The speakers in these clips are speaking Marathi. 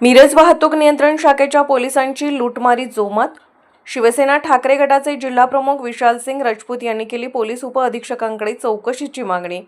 मिरज वाहतूक नियंत्रण शाखेच्या पोलिसांची लूटमारी जोमात. शिवसेना ठाकरे गटाचे जिल्हाप्रमुख विशाल सिंग राजपूत यांनी केली पोलीस उपअधीक्षकांकडे चौकशीची मागणी.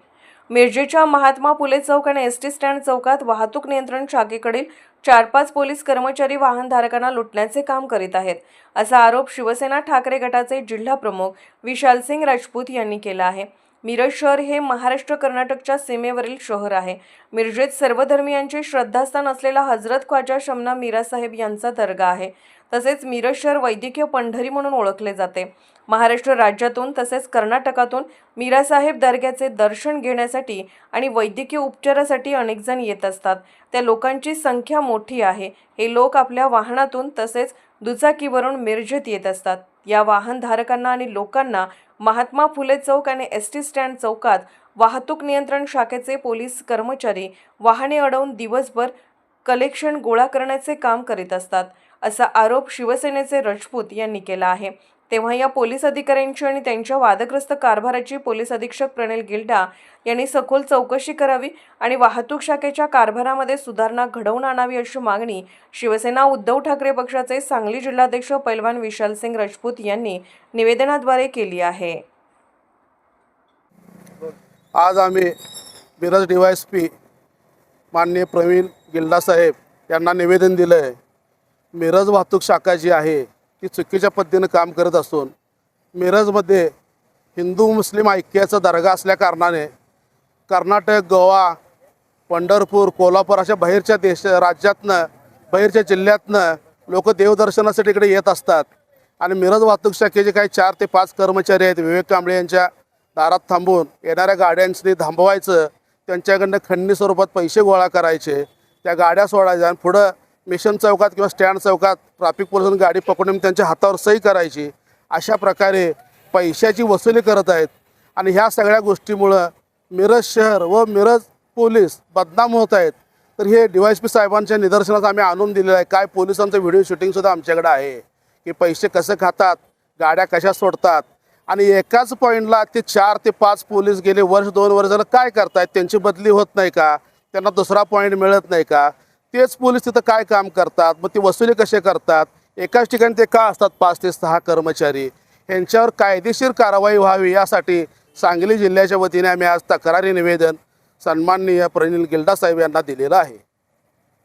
मिरजेच्या महात्मा फुले चौक आणि एस टी स्टँड चौकात वाहतूक नियंत्रण शाखेकडील चार पाच पोलीस कर्मचारी वाहनधारकांना लुटण्याचे काम करीत आहेत असा आरोप शिवसेना ठाकरे गटाचे जिल्हाप्रमुख विशाल सिंग राजपूत यांनी केला आहे. मिरज शहर हे महाराष्ट्र कर्नाटकच्या सीमेवरील शहर आहे. मिरजेत सर्व धर्मियांचे श्रद्धास्थान असलेला हजरत ख्वाजा शमना मीरासाहेब यांचा दर्गा आहे. तसेच मिरज शहर वैद्यकीय पंढरी म्हणून ओळखले जाते. महाराष्ट्र राज्यातून तसेच कर्नाटकातून मीरासाहेब दर्ग्याचे दर्शन घेण्यासाठी आणि वैद्यकीय उपचारासाठी अनेकजण येत असतात. त्या लोकांची संख्या मोठी आहे. हे लोक आपल्या वाहनातून तसेच दुचाकीवरून मिरजेत येत असतात. या वाहनधारकांना आणि लोकांना महात्मा फुले चौक आणि एस टी स्टँड चौकात वाहतूक नियंत्रण शाखेचे पोलीस कर्मचारी वाहने अडवून दिवसभर कलेक्शन गोळा करण्याचे काम करीत असतात असा आरोप शिवसेनेचे राजपूत यांनी केला आहे. तेव्हा या पोलीस अधिकाऱ्यांची आणि त्यांच्या वादग्रस्त कारभाराची पोलीस अधीक्षक प्रणिल गिल्डा यांनी सखोल चौकशी करावी आणि वाहतूक शाखेच्या कारभारामध्ये सुधारणा घडवून आणावी अशी मागणी शिवसेना उद्धव ठाकरे पक्षाचे सांगली जिल्हाध्यक्ष पैलवान विशाल सिंग राजपूत यांनी निवेदनाद्वारे केली आहे. आज आम्ही Miraj D Y S P माननीय प्रवीण गिल्डा साहेब यांना निवेदन दिलं आहे मिरज वाहतूक शाखा जी आहे ती चुकीच्या पद्धतीनं काम करत असून मिरजमध्ये हिंदू मुस्लिम ऐक्याचा दर्गा असल्या कारणाने कर्नाटक गोवा पंढरपूर कोल्हापूर अशा बाहेरच्या देश राज्यातनं बाहेरच्या जिल्ह्यातनं लोक देवदर्शनासाठी इकडे येत असतात. आणि मिरज वाहतूक शाखेचे काही चार ते पाच कर्मचारी आहेत. विवेक कांबळे यांच्या दारात थांबून येणाऱ्या गाड्यांनी थांबवायचं त्यांच्याकडनं खंडणी स्वरूपात पैसे गोळा करायचे त्या गाड्या सोडायच्या आणि पुढं मिशन चौकात किंवा स्टँड चौकात ट्रॅफिक पोलिसांनी गाडी पकडून त्यांच्या हातावर सही करायची. अशा प्रकारे पैशाची वसुली करत आहेत. आणि ह्या सगळ्या गोष्टीमुळं मिरज शहर व मिरज पोलीस बदनाम होत आहेत. तर हे डी वाय एस पी साहेबांच्या निदर्शनास आम्ही आणून दिलेलं आहे. काय पोलिसांचं व्हिडिओ शूटिंगसुद्धा आमच्याकडे आहे. की पैसे कसे खातात गाड्या कशा सोडतात. आणि एकाच पॉईंटला ते चार ते पाच पोलीस गेले वर्ष दोन वर्ष झालं काय करतायत? त्यांची बदली होत नाही का? त्यांना दुसरा पॉईंट मिळत नाही का? तेच पोलीस तिथं काय काम करतात? मग ते वसुली कसे करतात? एकाच ठिकाणी ते का असतात? पाच ते सहा कर्मचारी. यांच्यावर कायदेशीर कारवाई व्हावी यासाठी सांगली जिल्ह्याच्या वतीने आम्ही आज तक्रारी निवेदन सन्माननीय प्रनिल गिल्डा साहेब यांना दिलेलं आहे.